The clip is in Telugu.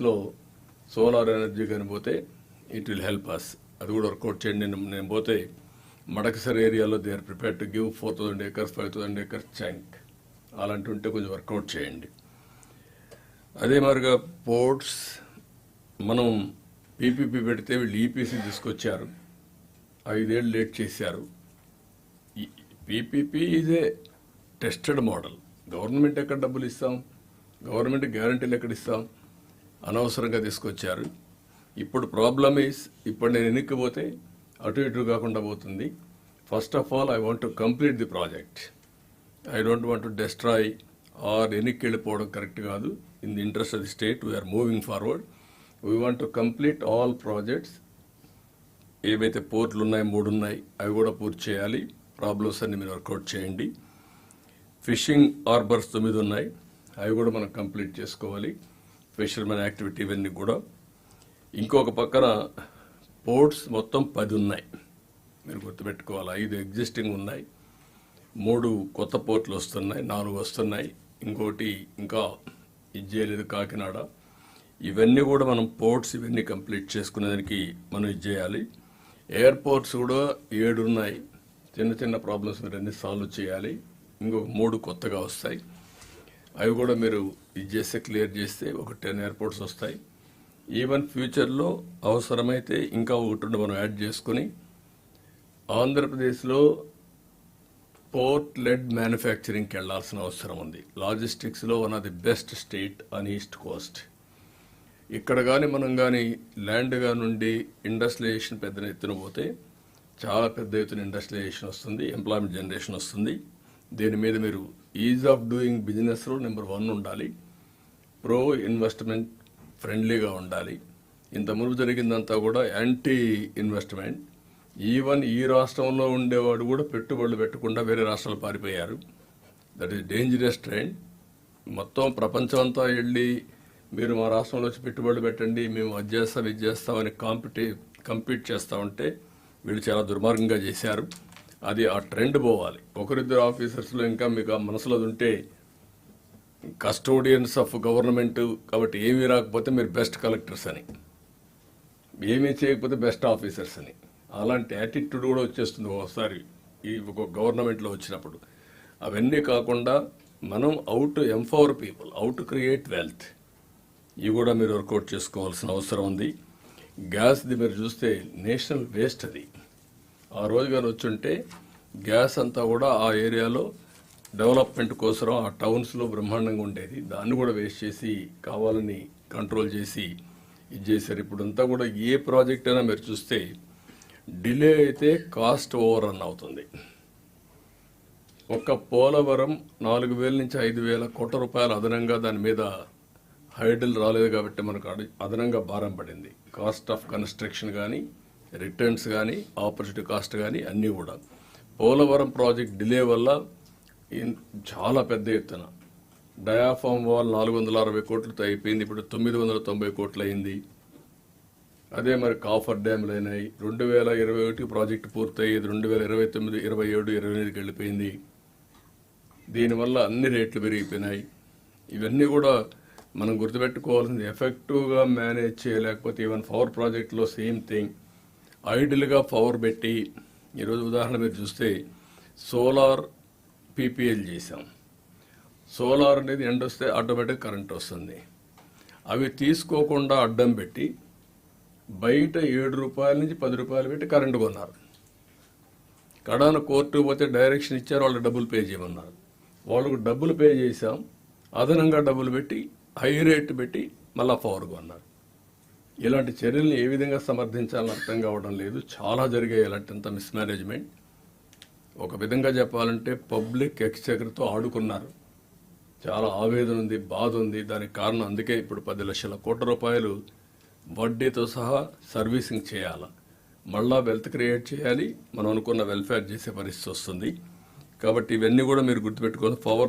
లో సోలార్ ఎనర్జీ కానీ పోతే ఇట్ విల్ హెల్ప్ అస్ అది కూడా వర్కౌట్ చేయండి. నేను నేను పోతే మడకసర్ ఏరియాలో they are prepare to give four thousand acres five thousand acres tank. అలాంటి ఉంటే కొంచెం వర్కౌట్ చేయండి. అదే మాదిరిగా పోర్ట్స్ మనం పీపీపీ పెడితే వీళ్ళు ఈపీసీ తీసుకొచ్చారు. ఐదేళ్ళు లేట్ చేశారు. PPP is a tested model government ఎక్కడ డబ్బులు ఇస్తాం? గవర్నమెంట్ గ్యారంటీలు ఎక్కడ ఇస్తాం? అనవసరంగా తీసుకొచ్చారు. ఇప్పుడు ప్రాబ్లమ్ ఈస్ ఇప్పుడు నేను ఎన్నికపోతే అటు ఇటు కాకుండా పోతుంది. First of all I want to complete the project I don't want to destroy or ఎన్నిక వెళ్ళిపోవడం కరెక్ట్ కాదు. In the interest of the state we are moving forward we want to complete all projects ఏవైతే పోర్ట్లు ఉన్నాయి మూడు ఉన్నాయి అవి కూడా పూర్తి చేయాలి. ప్రాబ్లమ్స్ అన్ని మీరు వర్కౌట్ చేయండి. ఫిషింగ్ హార్బర్స్ తొమ్మిది ఉన్నాయి. అవి కూడా మనం కంప్లీట్ చేసుకోవాలి. ఫిషర్మెన్ యాక్టివిటీ ఇవన్నీ కూడా. ఇంకొక పక్కన పోర్ట్స్ మొత్తం పది ఉన్నాయి. మీరు గుర్తుపెట్టుకోవాలి ఐదు ఎగ్జిస్టింగ్ ఉన్నాయి. మూడు కొత్త పోర్ట్లు వస్తున్నాయి నాలుగు వస్తున్నాయి. ఇంకోటి ఇంకా ఇది చేయలేదు కాకినాడ. ఇవన్నీ కూడా మనం పోర్ట్స్ ఇవన్నీ కంప్లీట్ చేసుకునేదానికి మనం ఇది చేయాలి. ఎయిర్పోర్ట్స్ కూడా ఏడు ఉన్నాయి. చిన్న చిన్న ప్రాబ్లమ్స్ మీరు అన్ని సాల్వ్ చేయాలి. ఇంకొక మూడు కొత్తగా వస్తాయి. అవి కూడా మీరు ఇది చేస్తే క్లియర్ చేస్తే ఒక టెన్ ఎయిర్పోర్ట్స్ వస్తాయి. ఈవెన్ ఫ్యూచర్లో అవసరమైతే ఇంకా ఒకటి రెండు మనం యాడ్ చేసుకొని ఆంధ్రప్రదేశ్లో పోర్ట్ లెడ్ మ్యానుఫ్యాక్చరింగ్కి వెళ్ళాల్సిన అవసరం ఉంది. లాజిస్టిక్స్లో one of the best state on east coast. ఇక్కడ కానీ మనం కానీ ల్యాండ్గా నుండి ఇండస్ట్రియలైజేషన్ పెద్ద ఎత్తున పోతే చాలా పెద్ద ఎత్తున ఇండస్ట్రియలైజేషన్ వస్తుంది ఎంప్లాయ్మెంట్ జనరేషన్ వస్తుంది. దీని మీద మీరు ఈజ్ ఆఫ్ డూయింగ్ బిజినెస్లో నెంబర్ వన్ ఉండాలి. ప్రో ఇన్వెస్ట్మెంట్ ఫ్రెండ్లీగా ఉండాలి. ఇంత ముందు జరిగిందంతా కూడా యాంటీ ఇన్వెస్ట్మెంట్. ఈవెన్ ఈ రాష్ట్రంలో ఉండేవాడు కూడా పెట్టుబడులు పెట్టకుండా వేరే రాష్ట్రాలు పారిపోయారు. దట్ ఈస్ డేంజరస్ ట్రెండ్ మొత్తం ప్రపంచం అంతా వెళ్ళి మీరు మా రాష్ట్రంలో వచ్చి పెట్టుబడులు పెట్టండి మేము అది చేస్తాం ఇది చేస్తామని కాంపిటీ కంపీట్ చేస్తా ఉంటే వీళ్ళు చాలా దుర్మార్గంగా చేశారు. అది ఆ ట్రెండ్ పోవాలి. ఒకరిద్దరు ఆఫీసర్స్లో ఇంకా మీకు ఆ మనసులో ఉంటే కస్టోడియన్స్ ఆఫ్ గవర్నమెంట్ కాబట్టి ఏమీ రాకపోతే మీరు బెస్ట్ కలెక్టర్స్ అని. ఏమీ చేయకపోతే బెస్ట్ ఆఫీసర్స్ అని. అలాంటి యాటిట్యూడ్ కూడా వచ్చేస్తుంది ఒకసారి ఈ ఒక గవర్నమెంట్లో వచ్చినప్పుడు. అవన్నీ కాకుండా మనం out empower people out create wealth ఇవి కూడా మీరు వర్కౌట్ చేసుకోవాల్సిన అవసరం ఉంది. గ్యాస్ది మీరు చూస్తే నేషనల్ వేస్ట్ అది. ఆ రోజు కానీ వచ్చుంటే గ్యాస్ అంతా కూడా ఆ ఏరియాలో డెవలప్మెంట్ కోసం ఆ టౌన్స్లో బ్రహ్మాండంగా ఉండేది. దాన్ని కూడా వేస్ట్ చేసి కావాలని కంట్రోల్ చేసి ఇది చేశారు. ఇప్పుడు అంతా కూడా ఏ ప్రాజెక్ట్ అయినా మీరు చూస్తే డిలే అయితే కాస్ట్ ఓవర్ రన్ అవుతుంది. ఒక్క పోలవరం నాలుగు వేల నుంచి ఐదు వేల కోట్ల రూపాయలు అదనంగా దాని మీద హైడల్ రాలేదు కాబట్టి మనకు అదనంగా భారం పడింది. కాస్ట్ ఆఫ్ కన్స్ట్రక్షన్ కానీ రిటర్న్స్ కానీ ఆపర్చునిటీ కాస్ట్ కానీ అన్నీ కూడా. పోలవరం ప్రాజెక్ట్ డిలే వల్ల చాలా పెద్ద ఎత్తున. డయాఫామ్ వాల్ నాలుగు వందల అరవై కోట్లతో అయిపోయింది ఇప్పుడు తొమ్మిది వందల తొంభై కోట్లు అయింది అదే మరి కాఫర్ డ్యామ్లు అయినాయి రెండు వేల ఇరవై ఒకటి ప్రాజెక్టు పూర్తయ్యేది రెండు వేల ఇరవై తొమ్మిది ఇరవై ఏడు ఇరవై ఎనిమిదికి వెళ్ళిపోయింది. దీనివల్ల అన్ని రేట్లు పెరిగిపోయినాయి. ఇవన్నీ కూడా మనం గుర్తుపెట్టుకోవాల్సింది ఎఫెక్టివ్గా మేనేజ్ చేయలేకపోతే ఈవెన్ పవర్ ప్రాజెక్టులో సేమ్ థింగ్. ఐడిల్గా పవర్ పెట్టి ఈరోజు ఉదాహరణ మీరు చూస్తే సోలార్ పీపీఎల్ చేసాం సోలార్ అనేది ఎండ వస్తే ఆటోమేటిక్ కరెంట్ వస్తుంది. అవి తీసుకోకుండా అడ్డం పెట్టి బయట ఏడు రూపాయల నుంచి పది రూపాయలు పెట్టి కరెంటు కొన్నారు. కడాన కోర్టు పోతే డైరెక్షన్ ఇచ్చారు వాళ్ళు డబ్బులు పే చేయమన్నారు. వాళ్ళకు డబ్బులు పే చేసాం అదనంగా డబ్బులు పెట్టి హై రేట్ పెట్టి మళ్ళా పవర్ కొన్నారు. ఇలాంటి చర్యల్ని ఏ విధంగా సమర్థించాలని అర్థం కావడం లేదు. చాలా జరిగాయి ఇలాంటింత మిస్మేనేజ్మెంట్ ఒక విధంగా చెప్పాలంటే పబ్లిక్ ఎక్స్చెకర్తో ఆడుకున్నారు. చాలా ఆవేదన ఉంది బాధ ఉంది. దానికి కారణం అందుకే ఇప్పుడు పది లక్షల కోట్ల రూపాయలు వడ్డీతో సహా సర్వీసింగ్ చేయాలి. మళ్ళా వెల్త్ క్రియేట్ చేయాలి. మనం అనుకున్న వెల్ఫేర్ చేసే పరిస్థితి వస్తుంది. కాబట్టి ఇవన్నీ కూడా మీరు గుర్తుపెట్టుకొని పవర్